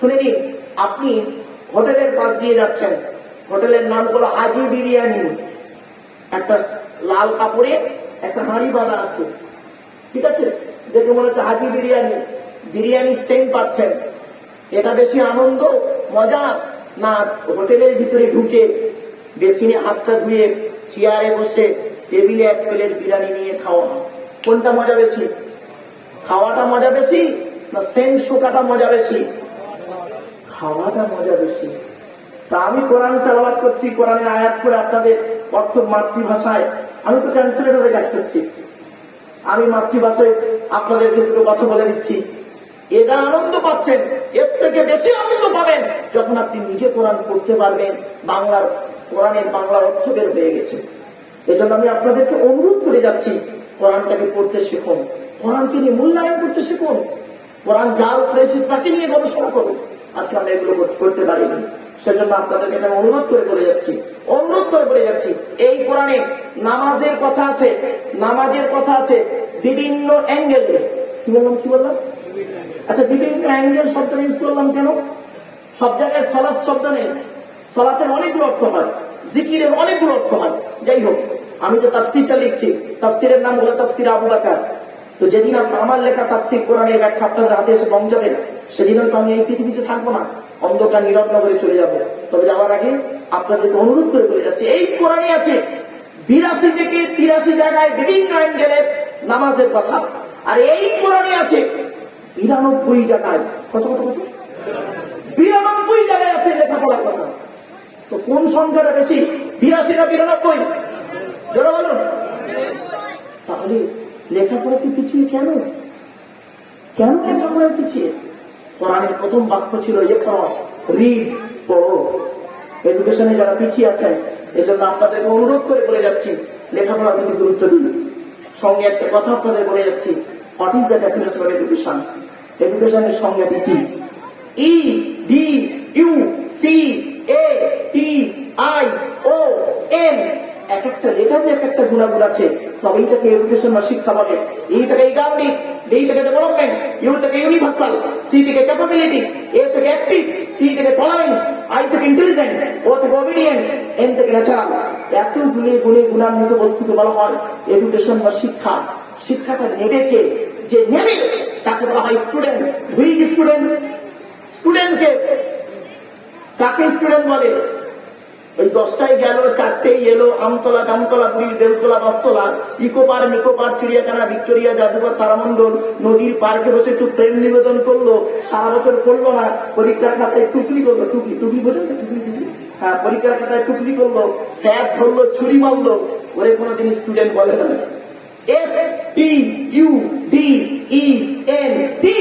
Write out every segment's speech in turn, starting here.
শুনে নিন আপনি হোটেলের পাশ দিয়ে যাচ্ছেন। হোটেলের নাম হলো হাজি বিরিয়ানি। একটা লাল কাপড়ে একটা হাঁড়ি বাঁধা আছে। ঠিক আছে? দেখে মনে হচ্ছে হাজি বিরিয়ানি। বিরিয়ানি সেন্ট পাচ্ছেন। এটা বেশি আনন্দ, মজা, না হোটেলের ভিতরে ঢুকে বেসিনে হাতটা ধুয়ে চেয়ারে বসে টেবিলে এক প্লেট বিরিয়ানি নিয়ে খাওয়া কোনটা মজা বেশি? খাওয়াটা মজা বেশি না সেন্ট শোকাটা মজা বেশি? খাওয়াটা মজা বেশি। তা আমি কোরআন তেলাওয়াত করছি, কোরআনের আয়াত করে আপনাদের অর্থ মাতৃভাষায়। আমি তো ট্রান্সলেটরে কাজ করছি। আমি মাতৃভাষায় আপনাদেরকে দুটো কথা বলে দিচ্ছি। এরা আনন্দ পাচ্ছেন, এর থেকে বেশি আনন্দ পাবেন যখন আপনি নিজে কোরআন পড়তে পারবেন, বাংলার কোরআনের বাংলার অর্থ বের হয়ে গেছে। এজন্য আমি আপনাদেরকে অনুরোধ করে যাচ্ছি, কোরআনটাকে পড়তে শিখুন। কোরআনকে নিয়ে মূল্যায়ন করতে শিখুন। কোরআন যার উপরে তাকে নিয়ে গবেষণা করুন আজকে আমরা এগুলো করতে- পারিনি সেজন্য আপনাদের কাছে আমি অনুরোধ করে বলে যাচ্ছি, অনুরোধ করে বলে যাচ্ছি, এই কোরআনে নামাজের কথা আছে, নামাজের কথা আছে, বিভিন্ন অ্যাঙ্গেলে কি বললাম কি বললাম? আচ্ছা বিভিন্ন অ্যাঙ্গেল শব্দটা ইউজ করলাম কেন? সব জায়গায় সলাৎ শব্দ নেই। সলাতের অনেকগুলো অর্থ হয়, জিকিরের অনেকগুলো অর্থ হয়। যাই হোক, আমি যে তাফসিরটা লিখছি, তাফসিরের নাম হলো তাফসির আবু বাকার। তো যেদিন আমার লেখা তাফসির কোরআনের ব্যাখ্যা আপনাদের হাতে এসে পৌঁছাবে, সেদিন হয়তো আমি এই পৃথিবীতে থাকব না, অন্ধকার নীরব নগরে চলে যাব। তবে যাওয়ার আগে আপনাদেরকে অনুরোধ করে বলে যাচ্ছি, এই কোরআনে আছে। বিরাশি থেকে তিরাশি জায়গায় বিভিন্ন অ্যাঙ্গেলের নামাজের কথা, আর এই কোরআনে আছে। বিরানব্বই জায়গায়। কত কত কত? বিরানব্বই জায়গায় আছে লেখাপড়ার কথা। তো কোন সংখ্যাটা বেশি? বিরাশি না বিরানব্বই? জোরে বলুন। তাহলে লেখাপড়া কি পিছিয়ে কেন? কেন লেখাপড়া পিছিয়ে? কোরআনের প্রথম বাক্য ছিল এডুকেশনে যারা পিছিয়ে আছেন এজন্য আপনাদেরকে অনুরোধ করে বলে যাচ্ছি, লেখাপড়ার প্রতি গুরুত্ব দিন। সঙ্গে একটা কথা আপনাদের বলে যাচ্ছি what is the definition of education এডুকেশনের সঙ্গে কি? ই গুণাগুণ আছে। তবে এইটাকে এডুকেশন বা শিক্ষা বলে এই থেকে ইগাবলিক ডি থেকে ডেভেলপমেন্ট ইউ থেকে ইউনিভার্সাল সি থেকে ক্যাপাবিলিটি এ থেকে অ্যাক্টিভ টি থেকে টলারেন্স আই থেকে ইন্টেলিজেন্ট ও থেকে ওবিডিয়েন্স এন থেকে ন্যাচারাল এত গুণে গুণে গুণান্বিত বস্তুকে বলা হয় এডুকেশন বা শিক্ষা। শিক্ষাটা নেবে কে? যে নেবে, তাকে বলা হয় স্টুডেন্ট হুই স্টুডেন্ট স্টুডেন্টকে কাকে স্টুডেন্ট বলে? ওই দশটায় গেল চারটেই এলো, আমতলা জামতলা পুরীর বেলতলা বাসতলা ইকো পার নিকো পার চিড়িয়াখানা, ভিক্টোরিয়া জাদুঘর তারামণ্ডল, নদীর পার্কে বসে একটু প্রেম নিবেদন করল। সারা বছর করল না, পরীক্ষার খাতায় টুকলি করল টুকলি টুকলি টুকলি হ্যাঁ পরীক্ষার খাতায় টুকলি করল, স্যার ধরলো, ছুরি মারলো। ওরে কোনোদিন স্টুডেন্ট বলে না। S T U D E N T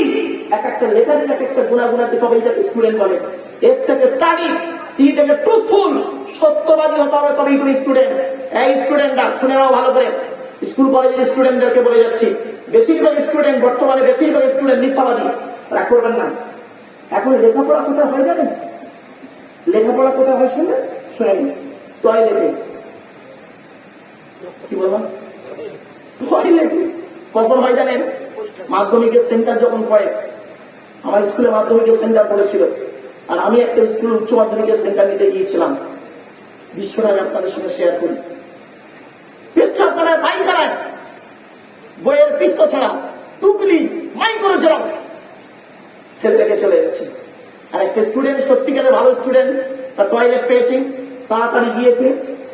এক একটা লেটার এক একটা গুণাগুণ আছে তবে এটাকে স্টুডেন্ট বলে। এস থেকে স্টাডি টি থেকে ট্রুথফুল সত্যবাদী হতে হবে তবেই তুমি স্টুডেন্ট এই স্টুডেন্টরা শুনে নাও ভালো করে। স্কুল কলেজের স্টুডেন্টদেরকে বলে যাচ্ছি। বেশিরভাগ স্টুডেন্ট বর্তমানে বেশিরভাগ স্টুডেন্ট মিথ্যাবাদী। রাগ করবেন না। এখন লেখাপড়া কোথায় হয়ে যাবে? লেখাপড়া কোথায় হয় শুনে শুনে নিন। টয়লেটে কি বললাম টয়লেটে কখন হয় জানেন? মাধ্যমিকের সেন্টার যখন পড়ে আমার স্কুলে মাধ্যমিকের সেন্টার পড়েছিল। আর আমি একটা স্কুল উচ্চ মাধ্যমিকের সেন্টার নিতে গিয়েছিলাম। বিশ্বরাজ আপনাদের সঙ্গে শেয়ার করি। পেচ্ছাপ করায় পাইখানায়, বইয়ের পিত্ত ছাড়া টুকলি মাইক্রো জেরক্স ফেলে রেখে চলে এসেছি। আর একটা স্টুডেন্ট সত্যিকারের ভালো স্টুডেন্ট তার টয়লেট পেয়েছে, তাড়াতাড়ি গিয়েছে,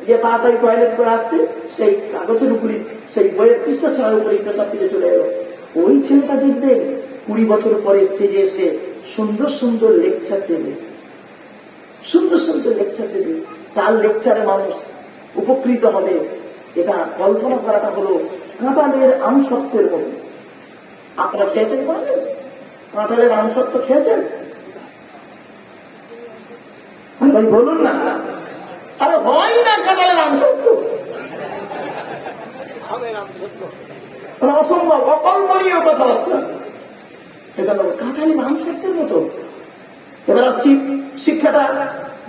গিয়ে তাড়াতাড়ি টয়লেট করে আসতে সেই কাগজের উপরই, সেই বইয়ের পৃষ্ঠ ছাড়ার উপরে পেশাব থেকে চলে এলো। ওই ছেলেটা দেখবেন কুড়ি বছর পরে স্টেজে এসে সুন্দর সুন্দর লেকচার দেবে। সুন্দর সুন্দর লেকচার দেবে। তার লেকচারে মানুষ উপকৃত হবে। এটা কল্পনা করাটা হলো কাঁটালের আমসত্বের মতো আপনারা খেয়েছেন কোনোদিন? কাঁঠালের আমসত্ব খেয়েছেন? ভাই বলুন না। আরে হয় না কাঁঠালের আমসত্ব মানে অসম্ভব অকল্পনীয় কথাবার্তা। মতো। এবার আসছি শিক্ষাটা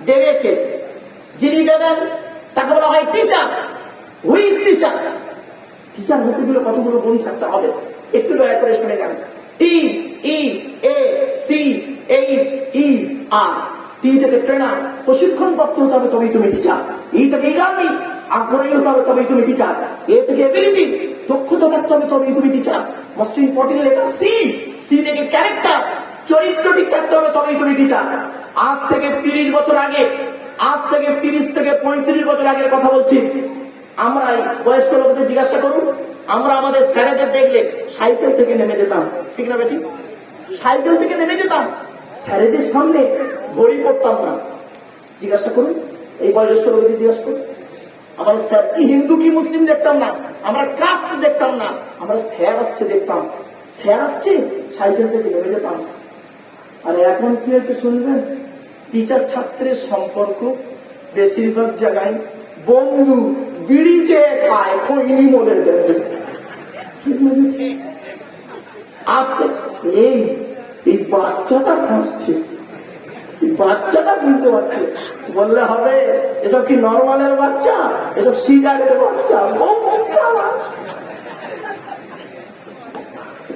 দেবে কে যিনি দেবেন, তাকে বলা হয় টিচার টিচার টিচার হতে গেলে কতগুলো গুণ থাকতে হবে। একটু দয়া করে শুনে টি ই এ সি এইচ ই আর টি থেকে ট্রেনার প্রশিক্ষণ প্রাপ্ত হতে হবে তবেই তুমি টিচার ই থেকে ইগামি আগ্রহী হতে হবে তবেই তুমি টিচার এ থেকে এবিলিটি দক্ষতা থাকতে হবে তবেই তুমি teacher most important letter C C character চরিত্র ঠিক থাকতে হবে তবেই তুমি টিচার আজ থেকে তিরিশ বছর আগে, আজ থেকে তিরিশ থেকে পঁয়ত্রিশ বছর আগের কথা বলছি। আমরা বয়স্ক লোকদের জিজ্ঞাসা করুন, আমরা আমাদের স্যারেদের দেখলে সাইকেল থেকে নেমে যেতাম। ঠিক না বেটি? সাইকেল থেকে নেমে যেতাম, স্যারেদের সামনে ঘড়ি পড়তাম না। জিজ্ঞাসা করুন, এই বয়স্ক লোকদের জিজ্ঞাসা করুন। আমরা স্যার, কি হিন্দু, কি মুসলিম দেখতাম না। আমরা কাস্ট দেখতাম না। আমরা স্যার আসছে দেখতাম। আসছে সাইকেল থেকে নেমে যেতাম আর এখন কি হয়েছে শুনবেন? টিচার ছাত্রের সম্পর্ক বেশিরভাগ জায়গায় বন্ধু বিড়ি চেয়ে খায় মনে দেয় আজকে এই এই বাচ্চাটা এই বাচ্চাটা বুঝতে পারছে। বললে হবে, এসব কি নর্মালের বাচ্চা? এসব সিজারের বাচ্চা ও বাচ্চা আমার। একটু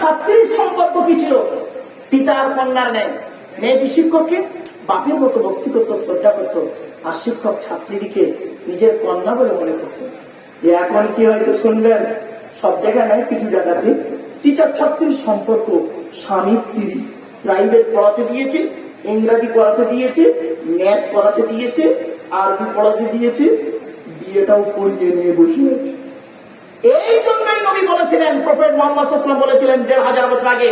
ছাত্রীর সম্পর্ক কি ছিল? পিতা আর কন্যার নেয় মেয়েটি শিক্ষককে? বাপের মতো ভক্তি করতো, শ্রদ্ধা করতো। আর শিক্ষক ছাত্রীটিকে নিজের কন্যা বলে মনে করতো। এখন কি হয়তো শুনবেন? সব জায়গায় নয়, কিছু জায়গাতে। টিচার ছাত্রীর সম্পর্ক, স্বামী, স্ত্রী। প্রাইভেট পড়াতে দিয়েছে, ইংরাজি পড়াতে দিয়েছে, ম্যাথ পড়াতে দিয়েছে, আরবি পড়াতে দিয়েছে। বিয়েটাও করিয়ে নিয়ে বসে আছে। এই জন্যই নবী বলেছিলেন প্রফেট মোহাম্মদ বলেছিলেন দেড় হাজার বছর আগে।